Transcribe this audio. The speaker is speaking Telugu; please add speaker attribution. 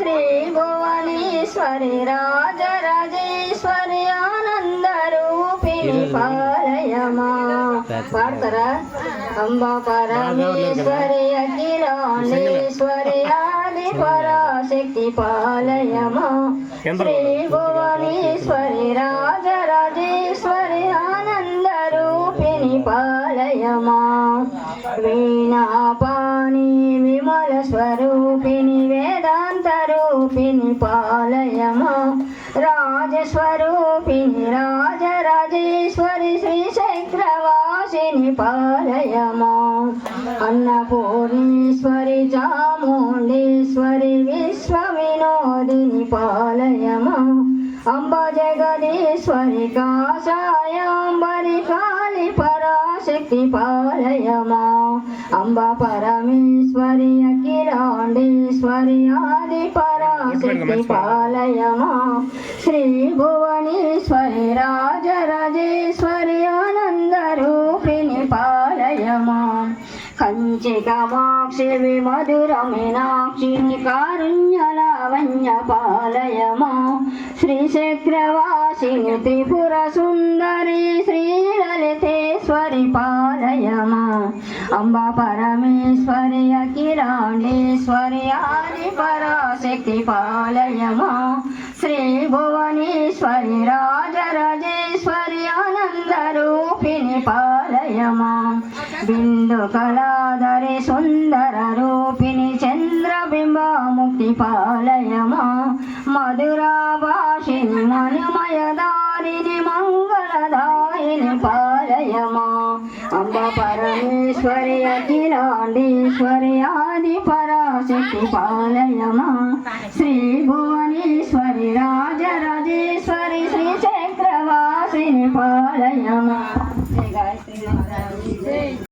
Speaker 1: శ్రీ భువనేశ్వరి రాజరాజేశ్వరి ఆనంద రూపిణి పాలయమా? పాడతారా అంబ పరమేశ్వరి అఖిలాండేశ్వరి ఆది పరాశక్తి పాలయమా? శ్రీ భువనేశ్వరి రాజరాజేశ్వరి ఆనంద రూపిణి పాలయమా? వీణాపాణి విమల స్వరూపిణి రూపిణి పాలయమా? రాజస్వరూపిణి రాజరాజేశ్వరి శ్రీ చక్రవాసిని పాలయమా? అన్నపూర్ణేశ్వరి చాముండేశ్వరి విశ్వ వినోదిని పాలయమా? అంబ జగదీశ్వరి కాషాయాంబరి కాళి పర శక్తి పాలయమా అంబ పరమేశ్వరి అఖిలాండేశ్వరి ఆది పరాశక్తి పాలయమా శ్రీ భువనేశ్వరి రాజరాజేశ్వరి ఆనంద రూపిణి పాలయమా? కంచి కామాక్షి విమధుర మీనాక్షిని కారుణ్యలావణ్య పాలయమా? శ్రీ త్రిపుర సుందరీ అంబ పరమేశ్వరి అఖిలాండేశ్వరి ఆది పరాశక్తి పాలయమా. శ్రీ భువనేశ్వరి రాజరాజేశ్వరి ఆనంద రూపిణి పాలయమా. బిందు కళాధరి సుందర రూపిణి చంద్రబింబముక్తి పాలయమా. మధురా భాషిని మనుమయదారిని మంగళదాయిని పాలయమా అంబ పరమేశ్వరి అఖిలాండేశ్వరి ఆది పరాశక్తి పాలయమా. శ్రీ భువనేశ్వరి రాజరాజేశ్వరి శ్రీ చక్రవాసిని పాలయమా.